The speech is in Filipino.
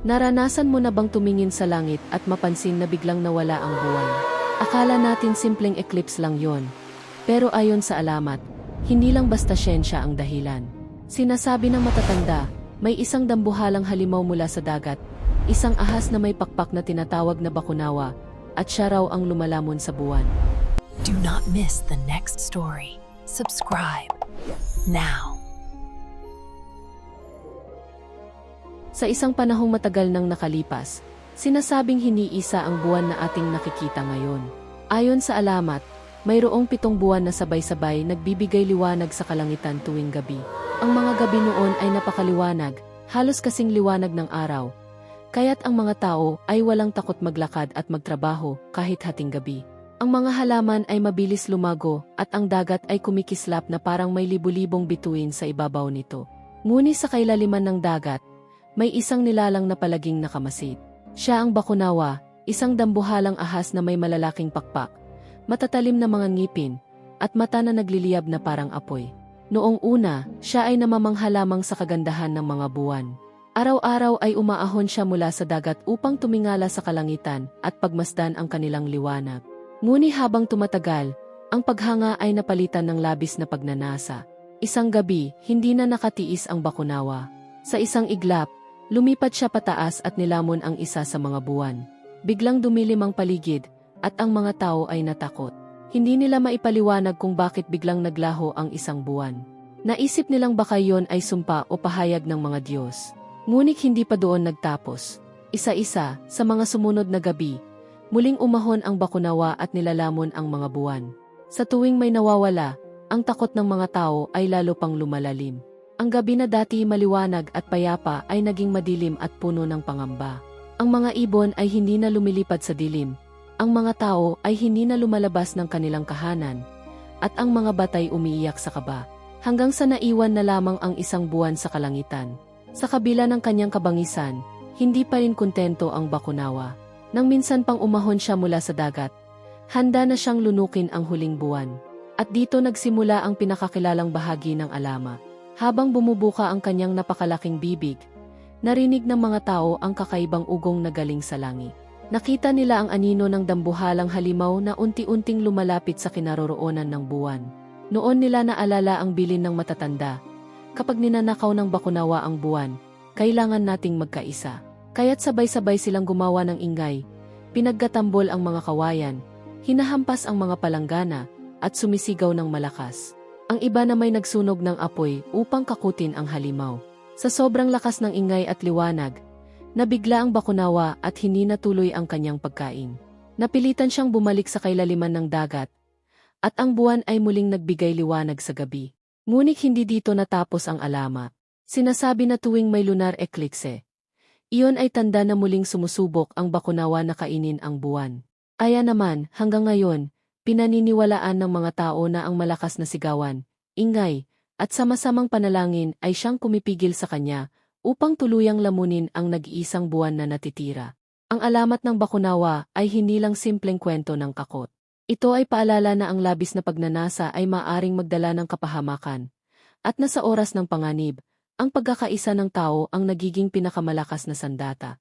Naranasan mo na bang tumingin sa langit at mapansin na biglang nawala ang buwan? Akala natin simpleng eclipse lang yon. Pero ayon sa alamat, hindi lang basta siyensya ang dahilan. Sinasabi ng matatanda, may isang dambuhalang halimaw mula sa dagat, isang ahas na may pakpak na tinatawag na bakunawa, at siya raw ang lumalamon sa buwan. Do not miss the next story. Subscribe now. Sa isang panahong matagal nang nakalipas, sinasabing hiniisa ang buwan na ating nakikita ngayon. Ayon sa alamat, mayroong pitong buwan na sabay-sabay nagbibigay liwanag sa kalangitan tuwing gabi. Ang mga gabi noon ay napakaliwanag, halos kasing liwanag ng araw. Kaya't ang mga tao ay walang takot maglakad at magtrabaho kahit hating gabi. Ang mga halaman ay mabilis lumago at ang dagat ay kumikislap na parang may libu-libong bituin sa ibabaw nito. Ngunit sa kailaliman ng dagat, may isang nilalang na palaging nakamasid. Siya ang bakunawa, isang dambuhalang ahas na may malalaking pakpak, matatalim na mga ngipin, at mata na nagliliyab na parang apoy. Noong una, siya ay namamangha lamang sa kagandahan ng mga buwan. Araw-araw ay umaahon siya mula sa dagat upang tumingala sa kalangitan at pagmasdan ang kanilang liwanag. Ngunit habang tumatagal, ang paghanga ay napalitan ng labis na pagnanasa. Isang gabi, hindi na nakatiis ang bakunawa. Sa isang iglap, lumipat siya pataas at nilamon ang isa sa mga buwan. Biglang dumilim ang paligid, at ang mga tao ay natakot. Hindi nila maipaliwanag kung bakit biglang naglaho ang isang buwan. Naisip nilang baka yon ay sumpa o pahayag ng mga Diyos. Ngunit hindi pa doon nagtapos. Isa-isa, sa mga sumunod na gabi, muling umahon ang bakunawa at nilalamon ang mga buwan. Sa tuwing may nawawala, ang takot ng mga tao ay lalo pang lumalalim. Ang gabi na dati maliwanag at payapa ay naging madilim at puno ng pangamba. Ang mga ibon ay hindi na lumilipad sa dilim. Ang mga tao ay hindi na lumalabas ng kanilang kahanan. At ang mga batay umiiyak sa kaba. Hanggang sa naiwan na lamang ang isang buwan sa kalangitan. Sa kabila ng kanyang kabangisan, hindi pa rin kontento ang bakunawa. Nang minsan pang umahon siya mula sa dagat, handa na siyang lunukin ang huling buwan. At dito nagsimula ang pinakakilalang bahagi ng alama. Habang bumubuka ang kanyang napakalaking bibig, narinig ng mga tao ang kakaibang ugong na galing sa langit. Nakita nila ang anino ng dambuhalang halimaw na unti-unting lumalapit sa kinaroroonan ng buwan. Noon nila naalala ang bilin ng matatanda. Kapag ninanakaw ng bakunawa ang buwan, kailangan nating magkaisa. Kaya't sabay-sabay silang gumawa ng ingay, pinaggatambol ang mga kawayan, hinahampas ang mga palanggana, at sumisigaw ng malakas. Ang iba na may nagsunog ng apoy upang kakutin ang halimaw. Sa sobrang lakas ng ingay at liwanag, nabigla ang bakunawa at hindi natuloy ang kanyang pagkain. Napilitan siyang bumalik sa kailaliman ng dagat, at ang buwan ay muling nagbigay liwanag sa gabi. Ngunit hindi dito natapos ang alama. Sinasabi na tuwing may lunar eclipse, iyon ay tanda na muling sumusubok ang bakunawa na kainin ang buwan. Aya naman, hanggang ngayon, pinaniniwalaan ng mga tao na ang malakas na sigawan, ingay, at sama-samang panalangin ay siyang kumipigil sa kanya upang tuluyang lamunin ang nag-iisang buwan na natitira. Ang alamat ng bakunawa ay hindi lang simpleng kwento ng kakot. Ito ay paalala na ang labis na pagnanasa ay maaring magdala ng kapahamakan. At na sa oras ng panganib, ang pagkakaisa ng tao ang nagiging pinakamalakas na sandata.